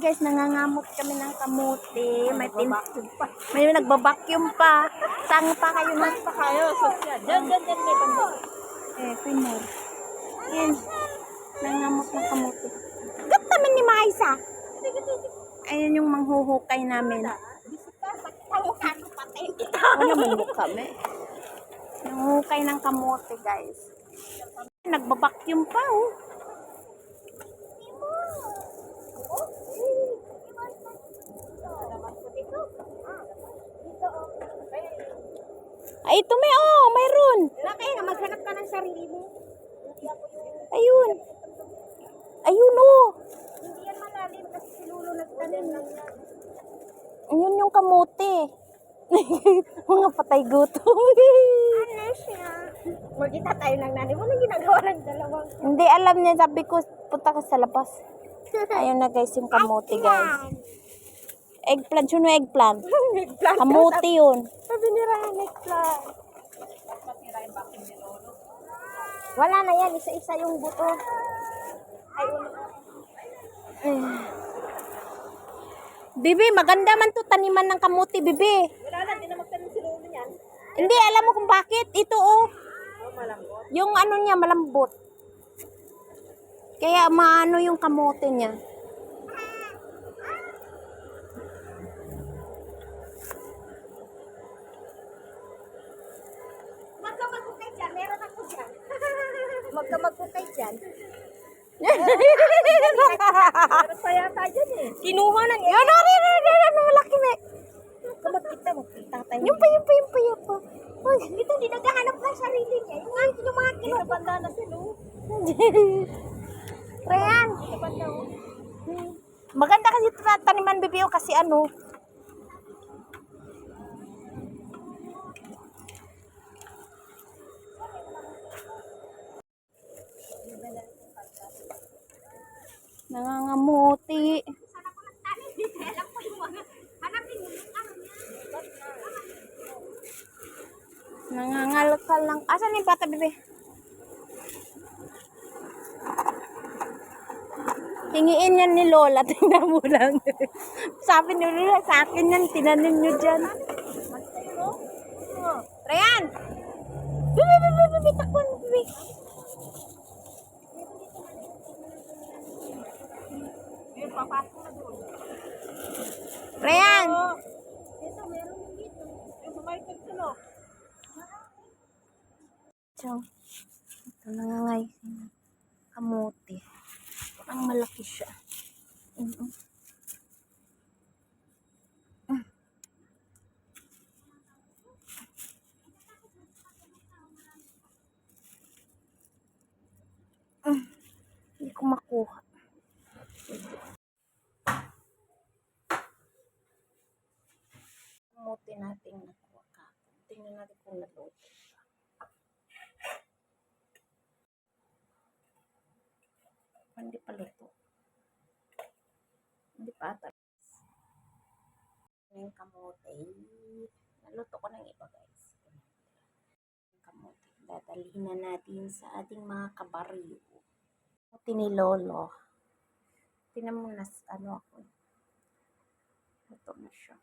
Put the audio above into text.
Guys, nangangamot kami ng kamote. May tin may nagbabacuum pa. Tanga pa kayo na. Pa kayo, sosya. Diyan, diyan, diyan, may banda. Eh, pinor. Yan. Nangamot ng kamote. Gat naman ni Maisa. Ayun yung manghuhukay namin. Wala man mo kami. Nanguhukay ng kamote, guys. Nagbabacuum pa, oh. Ay, ito may, oh, mayroon. Laki, maghanap ka ng sarili mo. Ayun. Ayun, oh. Hindi yan malalim kasi si Lolo nagtanim lang yan. Ayun yung kamote. Mga patay gutom. Ano siya? Magkita tayo ng nanay mo. Anong ginagawa ng dalawang? Hindi alam niya, sabi ko, punta ka sa labas. Ayun na guys, yung kamote guys. Eggplant, yung eggplant. Nagplant. Kamote yun. Sabi ni Ryan, nagplant. Wala na yan. Isa-isa yung buto. Ay, ulo. Bibi, maganda man to taniman ng kamote, bibi. Wala na, di na magtanim si Lolo niyan. Hindi, alam mo kung bakit. Ito oh, Oh, malambot. yung ano niya, malambot. Kaya maano yung kamote niya. Huwag ka magkukay dyan. Meron ako dyan. Huwag ka magkukay dyan. Meron pa yata dyan eh. Kinuha ng Yun, oh, rin, rin, rin, rin, malaki na. Huwag ka magkita, tayo. Yung pa, yung pa, yung pa, yung pa. Ay, Ito, di naghahanap ng sarili niya. Yung, nga, yung mga kinuha. banda na sila. Rayan. Sa banda, oh. Maganda kasi ito na taniman bibiyo kasi ano. Niya. Nangangalkal lang. Asan yung bata, bebe? Hingiin yan ni Lola. Tingnan mo lang. Sabi ni Lola, sa akin yan. Tinanim nyo dyan. Rayan! Bibi, bibi, bibi, takbuhan mo, bibi. Yun, papasok na doon. Rayan! Oh. Ito. So, ito nangangaysin. Kamote. Ang malaki siya. Mm-mm. Mm. Mm. Hindi ko makuha. Kamote natin nakuha ka. Tingnan natin kung naluto. Hindi pa luto. Hindi pa ata. Yung kamote. Naluto ko ng iba guys. Yung kamote. Dadalhin na natin sa ating mga kabaryo. Kamote ni Lolo. Tinan mo na ano ako. Luto na siya.